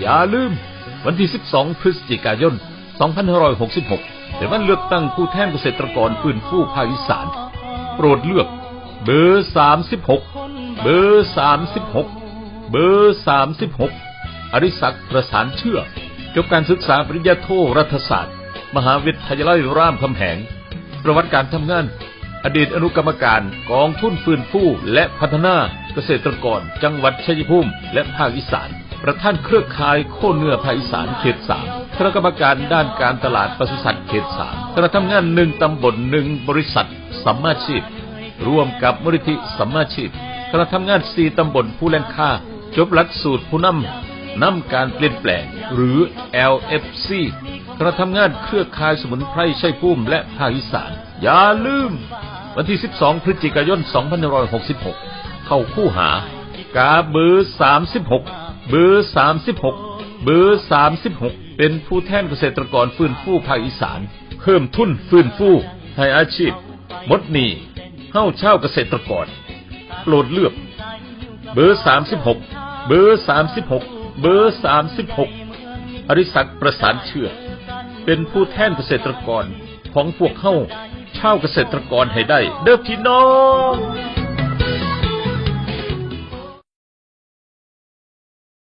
อย่าลืม วันที่ 12 พฤศจิกายน 2566 เป็นวันเลือกตั้งผู้แทนเกษตรกรฟื้นฟูภาคอีสาน โปรดเลือก เบอร์ 36 เบอร์ 36 เบอร์ 36 อริศักดิ์ประสานเชื่อจบการศึกษาปริญญาโทรัฐศาสตร์ มหาวิทยาลัยรามคำแหง ประวัติการทำงาน อดีตอนุกรรมการกองทุนฟื้นฟูและพัฒนาเกษตรกร จังหวัดชัยภูมิและภาคอีสาน ประธานเครือข่ายโค่เนื้อภาคอีสานเขตสามคณะกรรมการด้านการตลาดปศุสัตว์เขตสามคณะทำงานหนึ่งตำบลหนึ่งบริษัทสัมมาชีพ ร่วมกับมูลนิธิสัมมาชีพคณะทำงานสี่ตำบลผู้แลนค่า จบหลักสูตรผู้นำนำการเปลี่ยนแปลง หรือ LFC คณะทำงานเครือข่ายสมุนไพรชัยภูมิและภาคอีสาน อย่าลืม วันที่ 12 พฤศจิกายน 2566 เข้าคู่หากาเบอร์36 เบอร์36เบอร์36เป็นผู้แทนเกษตรกรฟื้นฟูภาคอีสาน เพิ่มทุนฟื้นฟูให้อาชีพ มดหนี้เฮ้าเช่าเกษตรกรโปรดเลือกเบอร์36เบอร์36เบอร์36อริศักประสานเชื่อ เป็นผู้แทนเกษตรกรของพวกเฮ้าเช่าเกษตรกรให้ได้ เด้อพี่น้อง